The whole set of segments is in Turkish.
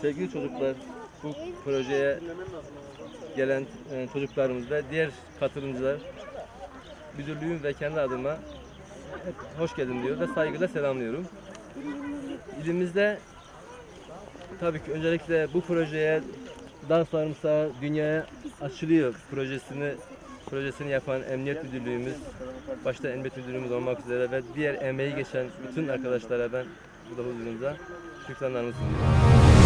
sevgili çocuklar, bu projeye gelen e, çocuklarımız ve diğer katılımcılar müdürlüğüm ve kendi adıma hep hoş geldin diyor ve saygıyla selamlıyorum. İlimizde tabii ki öncelikle bu projeye Dağ Sarımsağı dünyaya açılıyor projesini projesini yapan Emniyet Müdürlüğümüz, başta Emniyet Müdürlüğümüz olmak üzere ve diğer emeği geçen bütün arkadaşlara ben burada huzurunuzda şükranlarımı sunuyorum.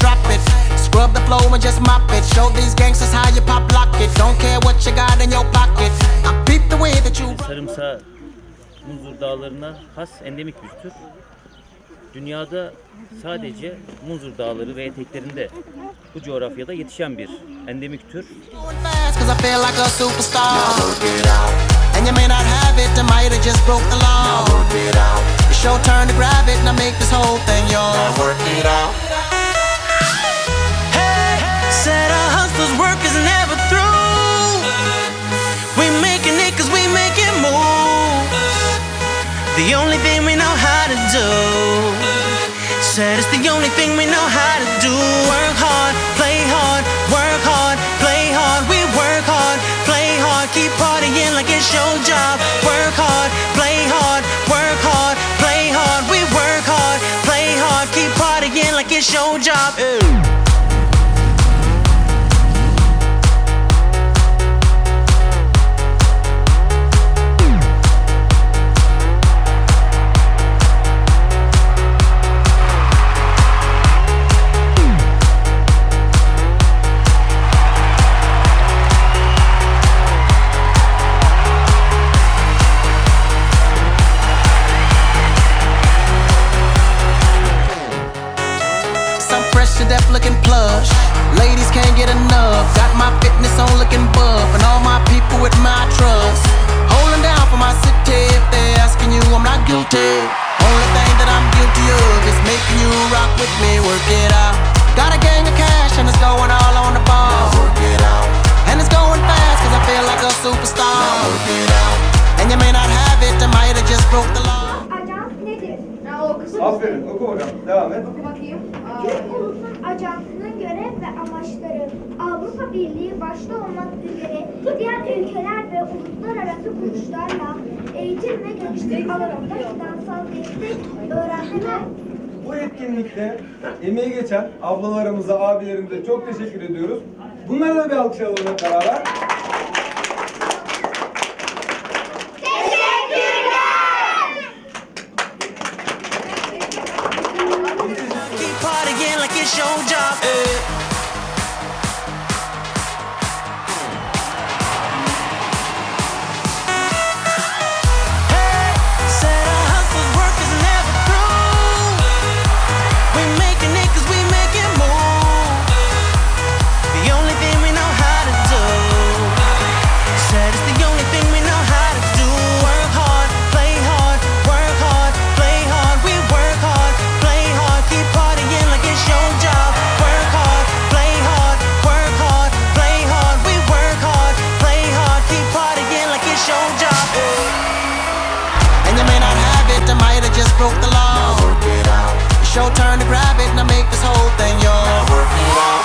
Drop it. Scrub the flow and just mop it. Show these gangsters how you pop lock it. Don't care what you got in your pocket. I peep the way that you. sarımsağı Munzur Dağları'na has endemik bir tür. Dünyada sadece Munzur Dağları ve eteklerinde bu coğrafyada yetişen bir endemik tür. Your turn to grab it and I make this whole thing yours. work it out. The only thing we know how to do. Said it's the only thing we know how to do. Work hard, play hard, work hard, play hard. We work hard, play hard, keep partying like it's your job. Work hard, play hard, work hard, play hard. We work hard, play hard, keep partying like it's your job. Some with me. Work it out. Got a gang of cash and it's going all on the ball. work it out. And it's going fast cause I feel like a superstar. work it out. And you may not have it, I might have just broke the law. Ajans nedir? Ha, o kısım. Aferin oku bakalım. Devam et. Oku bakayım. Aa, Ulus'un ajansının görev ve amaçları Avrupa Birliği başta olmak üzere diğer ülkeler ve uluslararası kuruluşlarla eğitim ve geliştirme alanında finansal destek, öğrenme ve Bu etkinlikte emeği geçen ablalarımıza, abilerimize çok teşekkür ediyoruz. Bunlara da bir alkış alalım hep beraber. Like it's your job. Broke the law. Now work it out. It's your turn to grab it and I make this whole thing yours. Now work it out.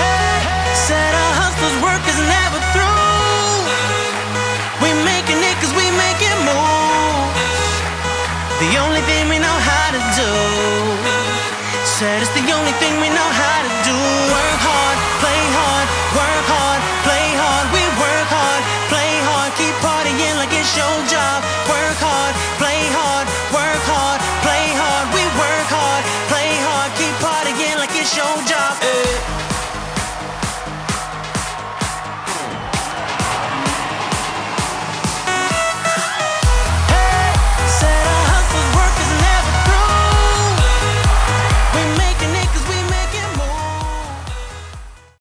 Hey, said a hustler's work is never through. We making it cause we making moves. The only thing we know how to do. Said it's the only thing we know how to do. Work hard, play hard, work